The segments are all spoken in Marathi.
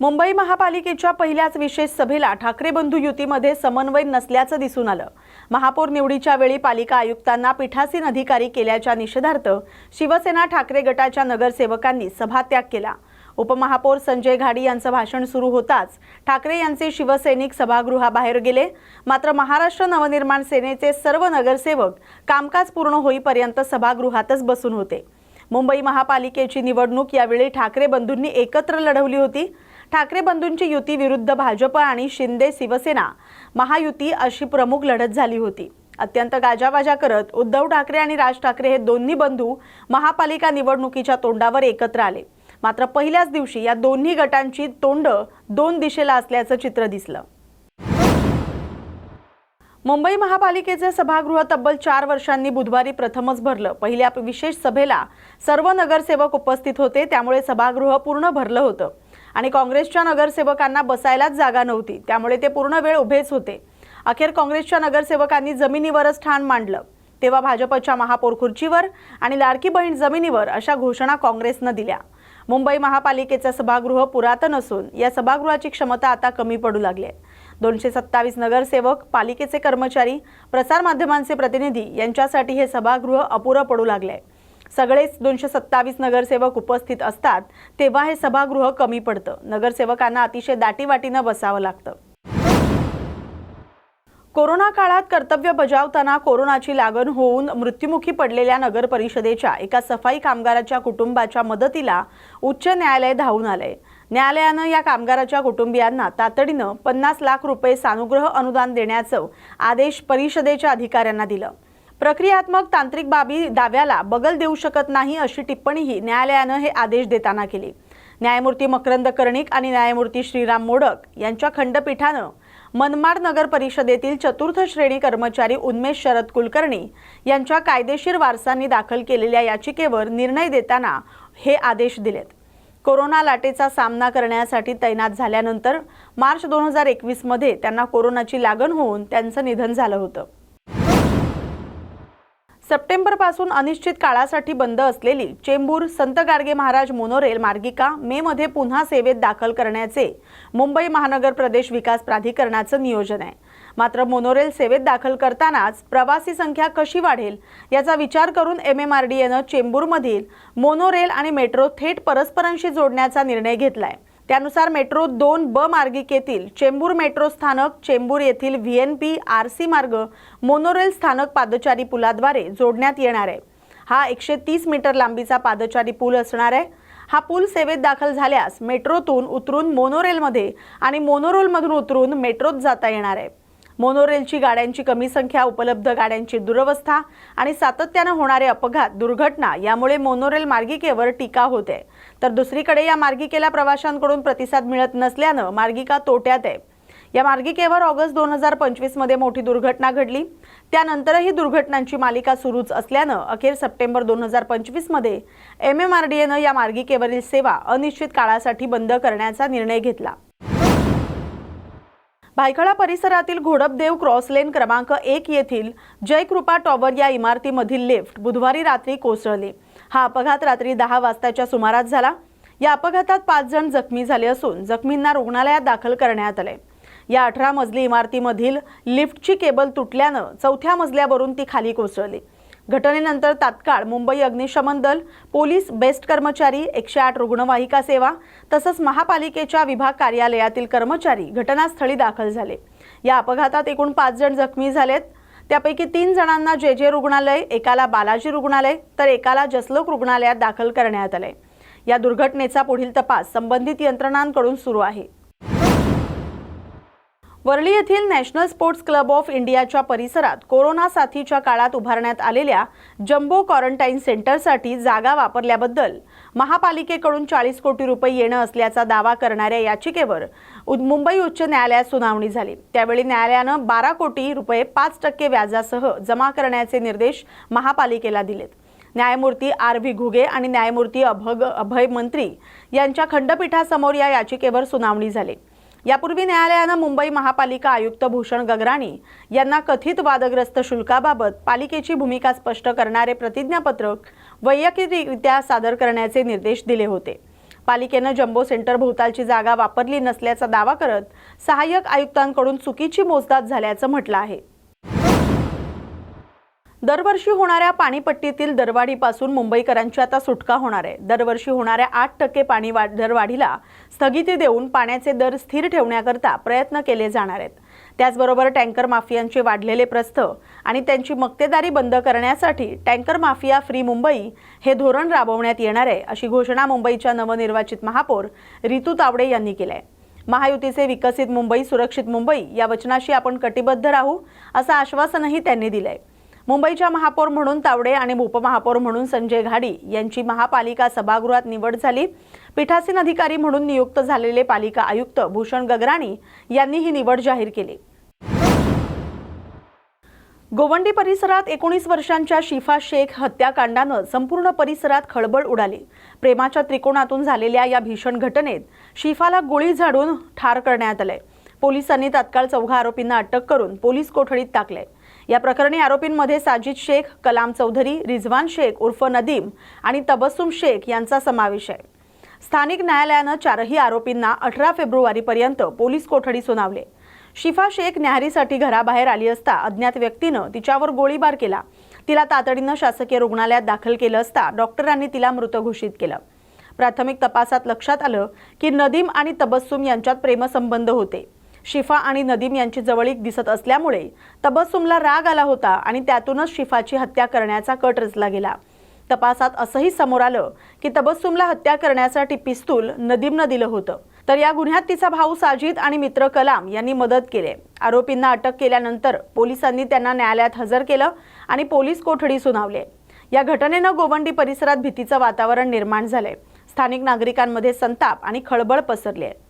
मुंबई महापालिकेच्या पहिल्याच विशेष सभेला ठाकरे बंधू युतीमध्ये समन्वय नसल्याचं दिसून आलं. महापौर निवडीच्या वेळी पालिका आयुक्तांना पीठासीन अधिकारी केल्याच्या निषेधार्थ शिवसेना ठाकरे गटाच्या नगरसेवकांनी सभात्याग केला. उपमहापौर संजय घाडी यांचं भाषण सुरू होताच ठाकरे यांचे शिवसैनिक सभागृहाबाहेर गेले. मात्र महाराष्ट्र नवनिर्माण सेनेचे सर्व नगरसेवक कामकाज पूर्ण होईपर्यंत सभागृहातच बसून होते. मुंबई महापालिकेची निवडणूक यावेळी ठाकरे बंधूंनी एकत्र लढवली होती. ठाकरे बंधूंची युती विरुद्ध भाजप आणि शिंदे शिवसेना महायुती अशी प्रमुख लढत झाली होती. अत्यंत गाजावाजा करत उद्धव ठाकरे आणि राज ठाकरे हे दोन्ही बंधू महापालिका निवडणुकीच्या तोंडावर एकत्र आले. मात्र पहिल्याच दिवशी या दोन्ही गटांची तोंड दोन दिशेला असल्याचं चित्र दिसलं. मुंबई महापालिकेचे सभागृह तब्बल चार वर्षांनी बुधवारी प्रथमच भरलं. पहिल्या विशेष सभेला सर्व नगरसेवक उपस्थित होते त्यामुळे सभागृह पूर्ण भरलं होतं. आणि काँग्रेसच्या नगरसेवकांना बसायलाच जागा नव्हती. त्यामुळे ते पूर्ण वेळ उभेच होते. अखेर काँग्रेसच्या नगरसेवकांनी जमिनीवरच ठाण मांडलं. तेव्हा भाजपच्या महापौर खुर्चीवर आणि लाडकी बहीण जमिनीवर अशा घोषणा काँग्रेसनं दिल्या. मुंबई महापालिकेचं सभागृह पुरातन असून या सभागृहाची क्षमता आता कमी पडू लागली आहे. दोनशे सत्तावीस नगरसेवक पालिकेचे कर्मचारी प्रसारमाध्यमांचे प्रतिनिधी यांच्यासाठी हे सभागृह अपुरं पडू लागले आहे सगळेच दोनशे सत्तावीस नगरसेवक उपस्थित असतात तेव्हा हे सभागृह कमी पडतं. नगरसेवकांना अतिशय दाटीवाटीनं बसावं लागतं. कोरोना काळात कर्तव्य बजावताना कोरोनाची लागण होऊन मृत्युमुखी पडलेल्या नगर परिषदेच्या एका सफाई कामगाराच्या कुटुंबाच्या मदतीला उच्च न्यायालय धावून आलंय. न्यायालयानं या कामगाराच्या कुटुंबियांना तातडीनं पन्नास लाख रुपये सानुग्रह अनुदान देण्याचं आदेश परिषदेच्या अधिकाऱ्यांना दिलं. प्रक्रियात्मक तांत्रिक बाबी दाव्याला बगल देऊ शकत नाही अशी टिप्पणीही न्यायालयानं हे आदेश देताना केली. न्यायमूर्ती मकरंद कर्णिक आणि न्यायमूर्ती श्रीराम मोडक यांच्या खंडपीठानं मनमाड नगर परिषदेतील चतुर्थ श्रेणी कर्मचारी उन्मेष शरद कुलकर्णी यांच्या कायदेशीर वारसांनी दाखल केलेल्या याचिकेवर निर्णय देताना हे आदेश दिलेत. कोरोना लाटेचा सामना करण्यासाठी तैनात झाल्यानंतर मार्च दोन हजार एकवीसमध्ये त्यांना कोरोनाची लागण होऊन त्यांचं निधन झालं होतं. सप्टेंबरपासून अनिश्चित काळासाठी बंद असलेली चेंबूर संत गाडगे महाराज मोनोरेल मार्गिका मे मध्ये पुन्हा सेवेत दाखल करण्याचे मुंबई महानगर प्रदेश विकास प्राधिकरणाचं नियोजन आहे. मात्र मोनोरेल सेवेत दाखल करतानाच प्रवासी संख्या कशी वाढेल याचा विचार करून एम एम आर डी एनं चेंबूरमधील मोनोरेल आणि मेट्रो थेट परस्परांशी जोडण्याचा निर्णय घेतलाय. त्यानुसार मेट्रो दोन ब मार्गिकेतील चेंबूर मेट्रो स्थानक चेंबूर येथील V N P R C मार्ग मोनोरेल स्थानक पादचारी पुलाद्वारे जोडण्यात येणार आहे. हा एकशे तीस मीटर लांबीचा पादचारी पूल असणार आहे. हा पूल सेवेत दाखल झाल्यास मेट्रोतून उतरून मोनोरेलमध्ये आणि मोनोरेलमधून उतरून मेट्रोत जाता येणार आहे. मोनोरेलची गाड्यांची कमी संख्या उपलब्ध गाड्यांची दुरवस्था आणि सातत्यानं होणारे अपघात दुर्घटना यामुळे मोनोरेल मार्गिकेवर टीका होते. तर दुसरीकडे या मार्गिकेला प्रवाशांकडून प्रतिसाद मिळत नसल्यानं मार्गिका तोट्यात आहे. या मार्गिकेवर ऑगस्ट दोन हजार पंचवीसमध्ये मोठी दुर्घटना घडली. त्यानंतरही दुर्घटनांची मालिका सुरूच असल्यानं अखेर सप्टेंबर दोन हजार पंचवीसमध्ये एम एम आर डी एनं या मार्गिकेवरील सेवा अनिश्चित काळासाठी बंद करण्याचा निर्णय घेतला. भायखळा परिसरातील घोडपदेव क्रॉस लेन क्रमांक एक येथील जयकृपा टॉवर या इमारतीमधील लिफ्ट बुधवारी रात्री कोसळली. हा अपघात रात्री दहा वाजताच्या सुमारास झाला. या अपघातात पाच जण जखमी झाले असून जखमींना रुग्णालयात दाखल करण्यात आले. या अठरा मजली इमारतीमधील लिफ्टची केबल तुटल्यानं चौथ्या मजल्यावरून ती खाली कोसळली. घटनेनंतर तात्काळ मुंबई अग्निशमन दल पोलीस बेस्ट कर्मचारी एकशे आठ रुग्णवाहिका सेवा तसंच महापालिकेच्या विभाग कार्यालयातील कर्मचारी घटनास्थळी दाखल झाले. या अपघातात एकूण पाच जण जखमी झालेत. त्यापैकी तीन जणांना जे जे रुग्णालय एकाला बालाजी रुग्णालय तर एकाला जसलोक रुग्णालयात दाखल करण्यात आले या दुर्घटनेचा पुढील तपास संबंधित यंत्रणांकडून सुरू आहे. वरळी येथील नॅशनल स्पोर्ट्स क्लब ऑफ इंडियाच्या परिसरात कोरोना साथीच्या काळात उभारण्यात आलेल्या जम्बो क्वारंटाईन सेंटरसाठी जागा वापरल्याबद्दल महापालिकेकडून चाळीस कोटी रुपये येणं असल्याचा दावा करणाऱ्या याचिकेवर मुंबई उच्च न्यायालयात सुनावणी झाली. त्यावेळी न्यायालयानं बारा कोटी रुपये पाच टक्के व्याजासह जमा करण्याचे निर्देश महापालिकेला दिलेत. न्यायमूर्ती आर व्ही घुगे आणि न्यायमूर्ती अभग अभय मंत्री यांच्या खंडपीठासमोर या याचिकेवर सुनावणी झाली. यापूर्वी न्यायालयानं मुंबई महापालिका आयुक्त भूषण गगराणी यांना कथित वादग्रस्त शुल्काबाबत पालिकेची भूमिका स्पष्ट करणारे प्रतिज्ञापत्रक वैयक्तिकरित्या सादर करण्याचे निर्देश दिले होते. पालिकेनं जम्बो सेंटर भोवतालची जागा वापरली नसल्याचा दावा करत सहाय्यक आयुक्तांकडून चुकीची मोजदाद झाल्याचं म्हटलं आहे. दरवर्षी होणाऱ्या पाणीपट्टीतील दरवाढीपासून मुंबईकरांची आता सुटका होणार आहे. दरवर्षी होणाऱ्या आठ टक्के पाणी दरवाढीला स्थगिती देऊन पाण्याचे दर स्थिर ठेवण्याकरता प्रयत्न केले जाणार आहेत. त्याचबरोबर टँकर माफियांचे वाढलेले प्रस्थ आणि त्यांची मक्तेदारी बंद करण्यासाठी टँकर माफिया फ्री मुंबई हे धोरण राबवण्यात येणार आहे अशी घोषणा मुंबईच्या नवनिर्वाचित महापौर रितू तावडे यांनी केली आहे महायुतीचे विकसित मुंबई सुरक्षित मुंबई या वचनाशी आपण कटिबद्ध राहू असं आश्वासनही त्यांनी दिलं आहे मुंबईच्या महापौर म्हणून तावडे आणि उपमहापौर म्हणून संजय घाडी यांची महापालिका सभागृहात निवड झाली. पीठासीन अधिकारी म्हणून नियुक्त झालेले पालिका आयुक्त भूषण गगराणी यांनी ही निवड जाहीर केली. गोवंडी परिसरात एकोणीस वर्षांच्या शिफा शेख हत्याकांडानं संपूर्ण परिसरात खळबळ उडाली. प्रेमाच्या त्रिकोणातून झालेल्या या भीषण घटनेत शिफाला गोळी झाडून ठार करण्यात आलंय. पोलिसांनी तात्काळ चौघा आरोपींना अटक करून पोलीस कोठडीत टाकले या प्रकरणी आरोपींमध्ये साजिद शेख कलाम चौधरी रिझवान शेख उर्फ नदीम आणि तबस्सुम शेख यांचा समावेश आहे. स्थानिक न्यायालयानं चारही आरोपींना अठरा फेब्रुवारीपर्यंत पोलीस कोठडी सुनावले. शिफा शेख न्याहारीसाठी घराबाहेर आली असता अज्ञात व्यक्तीनं तिच्यावर गोळीबार केला. तिला तातडीनं शासकीय रुग्णालयात दाखल केलं असता डॉक्टरांनी तिला मृत घोषित केलं. प्राथमिक तपासात लक्षात आलं की नदीम आणि तबस्सुम यांच्यात प्रेमसंबंध होते. शिफा आणि नदीम यांची जवळीक दिसत असल्यामुळे तबस्सुमला राग आला होता आणि त्यातूनच शिफाची हत्या करण्याचा कट रचला गेला. तपासात असंही समोर आलं की तबस्सुमला हत्या करण्यासाठी पिस्तूल नदीमनं दिलं होतं. तर या गुन्ह्यात तिचा भाऊ साजिद आणि मित्र कलाम यांनी मदत केले. आरोपींना अटक केल्यानंतर पोलिसांनी त्यांना न्यायालयात हजर केलं आणि पोलीस कोठडी सुनावले. या घटनेनं गोवंडी परिसरात भीतीचं वातावरण निर्माण झालंय. स्थानिक नागरिकांमध्ये संताप आणि खळबळ पसरली आहे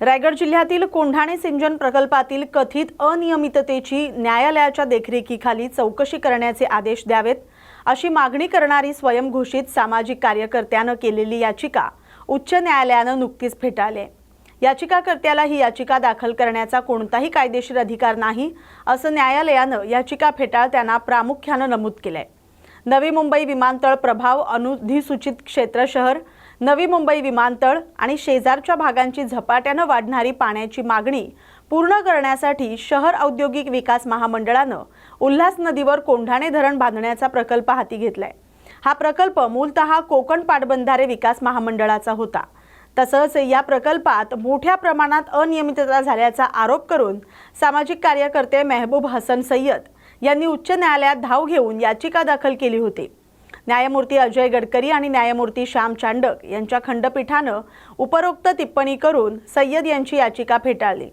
रायगड जिल्ह्यातील कोंढाणे सिंचन प्रकल्पातील कथित अनियमिततेची न्यायालयाच्या देखरेखीखाली चौकशी करण्याचे आदेश द्यावेत अशी मागणी करणारी स्वयंघोषित सामाजिक कार्यकर्त्यानं केलेली याचिका उच्च न्यायालयानं नुकतीच फेटाळली. याचिकाकर्त्याला ही याचिका दाखल करण्याचा कोणताही कायदेशीर अधिकार नाही असं न्यायालयानं याचिका फेटाळताना प्रामुख्यानं नमूद केलंय. नवी मुंबई विमानतळ प्रभाव अनुधिसूचित क्षेत्र शहर नवी मुंबई विमानतळ आणि शेजारच्या भागांची झपाट्यानं वाढणारी पाण्याची मागणी पूर्ण करण्यासाठी शहर औद्योगिक विकास महामंडळानं उल्हास नदीवर कोंढाणे धरण बांधण्याचा प्रकल्प हाती घेतलाय. हा प्रकल्प मूलतः कोकण पाटबंधारे विकास महामंडळाचा होता. तसंच या प्रकल्पात मोठ्या प्रमाणात अनियमितता झाल्याचा आरोप करून सामाजिक कार्यकर्ते मेहबूब हसन सय्यद यांनी उच्च न्यायालयात धाव घेऊन याचिका दाखल केली होती. न्यायमूर्ती अजय गडकरी आणि न्यायमूर्ती श्याम चांडक यांच्या खंडपीठानं उपरोक्त टिप्पणी करून सय्यद यांची याचिका फेटाळली.